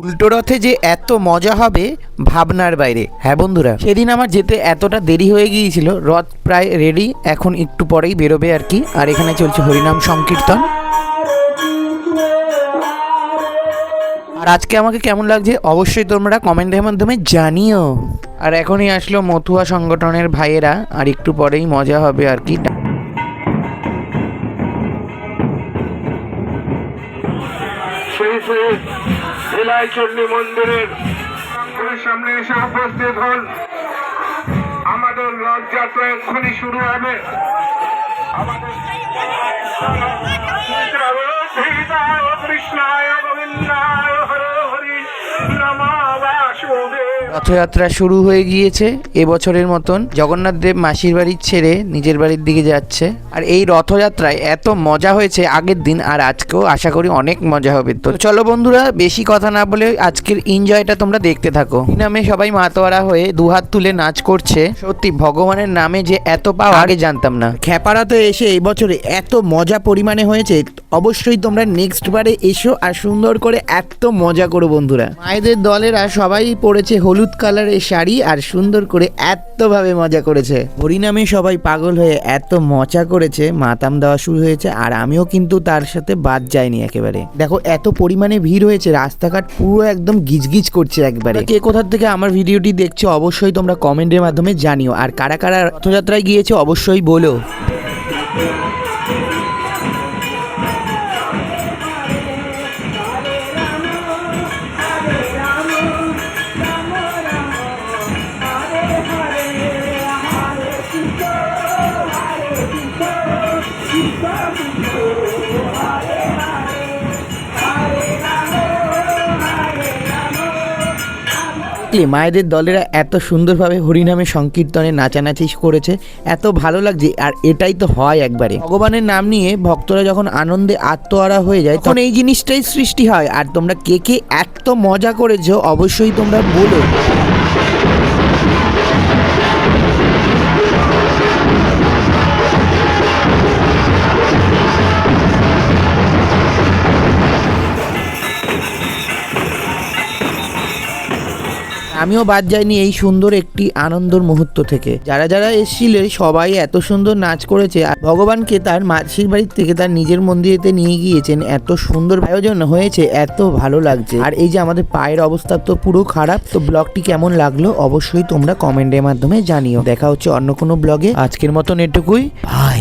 উল্টো রথে যে এত মজা হবে ভাবনার বাইরে। হ্যাঁ বন্ধুরা, সেদিন আমার যেতে এতটা দেরি হয়ে গিয়েছিল, রথ প্রায় রেডি এখন একটু পরেই বেরোবে আর কি। আর এখানে চলছে হরিনাম সংকীর্তন। আর আজকে আমাকে কেমন লাগছে অবশ্যই তোমরা কমেন্টের মাধ্যমে জানিও। আর এখনই আসলো মথুয়া সংগঠনের ভাইয়েরা, আর একটু পরেই মজা হবে আর কি। শ্রী লীলাই মন্দিরের সামনে এসে উপস্থিত হন। আমাদের রথযাত্রা এক্ষুনি শুরু হবে। রথযাত্রা শুরু হয়ে গিয়েছে এবছরের মতন। জগন্নাথ দেব মাসির বাড়ি ছেড়ে নিজের বাড়ির দিকে যাচ্ছে। আর এই রথযাত্রায় এত মজা হয়েছে আগের দিন আর আজকেও আশা করি অনেক মজা হবে। তো চলো বন্ধুরা, বেশি কথা না বলে আজকের এনজয়টা তোমরা দেখতে থাকো। নামে সবাই মাতোয়ারা হয়ে দুহাত তুলে নাচ করছে। সত্যি ভগবানের নামে যে এত পাওয়া আগে জানতাম না। খ্যাপাড়াতে এসে এই বছরে এত মজা পরিমাণে হয়েছে অবশ্যই তোমরা নেক্সট বারে এসো আর সুন্দর করে এত মজা করো বন্ধুরা। মায়েদের দলেরা সবাই পড়েছে হলুদ কালারের শাড়ি আর সুন্দর করে এতভাবে মজা করেছে। হরিনামে সবাই পাগল হয়ে এত মজা করেছে মাতাম দেওয়া শুরু হয়েছে আর আমিও কিন্তু তার সাথে বাদ যাইনি একেবারে। দেখো এত পরিমাণে ভিড় হয়েছে রাস্তাঘাট পুরো একদম গিজগিজ করছে একবারে। কে কোথা থেকে আমার ভিডিওটি দেখছ অবশ্যই তোমরা কমেন্টের মাধ্যমে জানিও। আর কারা কারা রথযাত্রায় গিয়েছে অবশ্যই বলো। দেখলে মায়েদের দলেরা এত সুন্দরভাবে হরিনামে সংকীর্তনে নাচানাচি করেছে, এত ভালো লাগছে, আর এটাই তো হয় একবারে। ভগবানের নাম নিয়ে ভক্তরা যখন আনন্দে আত্মহারা হয়ে যায়, তখন এই জিনিসটাই সৃষ্টি হয়। আর তোমরা কে কে এত মজা করেছ, অবশ্যই তোমরা বলো। আমিও বাদ যাইনি এই সুন্দর একটি আনন্দর মুহূর্ত থেকে। যারা যারা এসেছিলেন, সবাই এত সুন্দর নাচ করেছে আর ভগবানকে তার মাসির বাড়ির থেকে তার নিজের মন্দিরেতে নিয়ে গিয়েছেন। এত সুন্দর আয়োজন হয়েছে, এত ভালো লাগছে। আর এই যে আমাদের পায়ের অবস্থা তো পুরো খারাপ, তো ব্লগটি কেমন লাগল অবশ্যই তোমরা কমেন্টের মাধ্যমে জানিও। দেখা হচ্ছে অন্য কোনো ব্লগে। আজকের মতন এটুকুই। ভাই